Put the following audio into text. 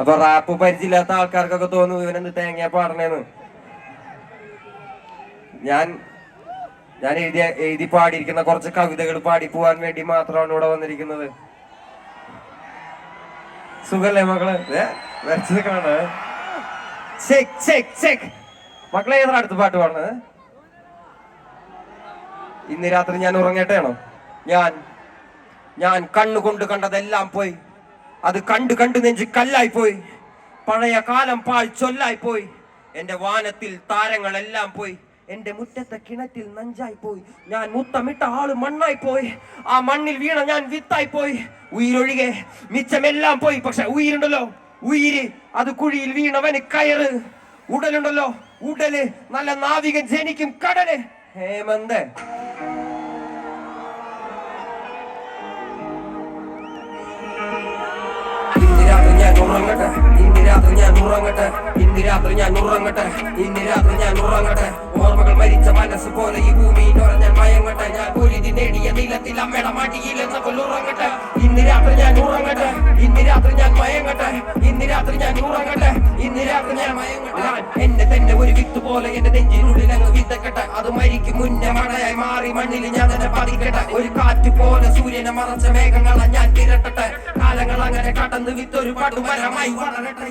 അപ്പൊ റാപ്പ് പരിചയമില്ലാത്ത ആൾക്കാർക്കൊക്കെ തോന്നും ഇവനെന്ത് തേങ്ങ പാടണേന്ന്. ഞാൻ ഞാൻ എഴുതിയ എഴുതി പാടിയിരിക്കുന്ന കുറച്ച് കവിതകൾ പാടി പോവാൻ വേണ്ടി മാത്രമാണ് ഇവിടെ വന്നിരിക്കുന്നത്. സുഖല്ലേ മക്കൾ? ഏ വരച്ചത് കാണാ. Check check check. മക്കളെ ഏതാണ് അടുത്ത പാട്ട് പാടുന്നത്? ഇന്ന് രാത്രി ഞാൻ ഉറങ്ങട്ടെയാണോ ഞാൻ ഞാൻ കണ്ണുകൊണ്ട് കണ്ടതെല്ലാം പോയി. അത് കണ്ടു കണ്ടു നെഞ്ച് കല്ലായി പോയി പഴയ കാലം പാൽ ചൊല്ലായി പോയി എന്റെ വാനത്തിൽ താരങ്ങളെല്ലാം പോയി. എന്റെ മുറ്റത്തെ കിണറ്റിൽ നഞ്ചായി പോയി ഞാൻ മുത്തമിട്ട ആൾ മണ്ണായി പോയി ആ മണ്ണിൽ വീണ ഞാൻ വിത്തായി പോയി ഉയിരൊഴികെ മിച്ചമെല്ലാം പോയി. പക്ഷെ ഉയിരുണ്ടല്ലോ. ഉയിര് അത് കുഴിയിൽ വീണവന് കയറ്. ഉടലുണ്ടല്ലോ. ഉടൽ നല്ല നാവികൻ ജനിക്കും കടൽ. ഹേമന്തേ. ഉറങ്ങട്ടെ. ഇന്ന് രാത്രി ഞാൻ ഉറങ്ങട്ടെ. ഇന്ന് രാത്രി ഞാൻ ഉറങ്ങട്ടെ. ഓർമ്മകൾ മരിച്ച മനസ്സ് പോലെ ഈ ഭൂമിയിൽ ഞാൻ മയങ്ങട്ടെ. ഞാൻ പൊലിതി നേടിയ നിലത്തിൽ അമ്മയുടെ പോലെ ഉറങ്ങട്ടെ. ഇന്ന് രാത്രി ഞാൻ ഉറങ്ങട്ടെ. ഇന്ന് രാത്രി ഞാൻ മയങ്ങട്ടെ. ഇന്ന് രാത്രി ഞാൻ ഉറങ്ങട്ടെ. ഇന്ന് രാത്രി ഞാൻ മയങ്ങട്ടെ. എന്നെ തന്നെ ഒരു വിത്ത് പോലെ എന്റെ നെഞ്ചിനുള്ളിൽ അങ്ങ് വിത്തക്കട്ടെ അത് മരിക്കും മുന്നേ മഴയായി മാറി മണ്ണിൽ ഞാൻ തന്നെ പതിക്കട്ടെ. ഒരു കാറ്റ് പോലെ സൂര്യനെ മറച്ച മേഘങ്ങളെ ഞാൻ തിരട്ടട്ടെ കാലങ്ങൾ അങ്ങനെ കടന്ന് വിത്തൊരു പടുമരമായി വളരട്ടെ.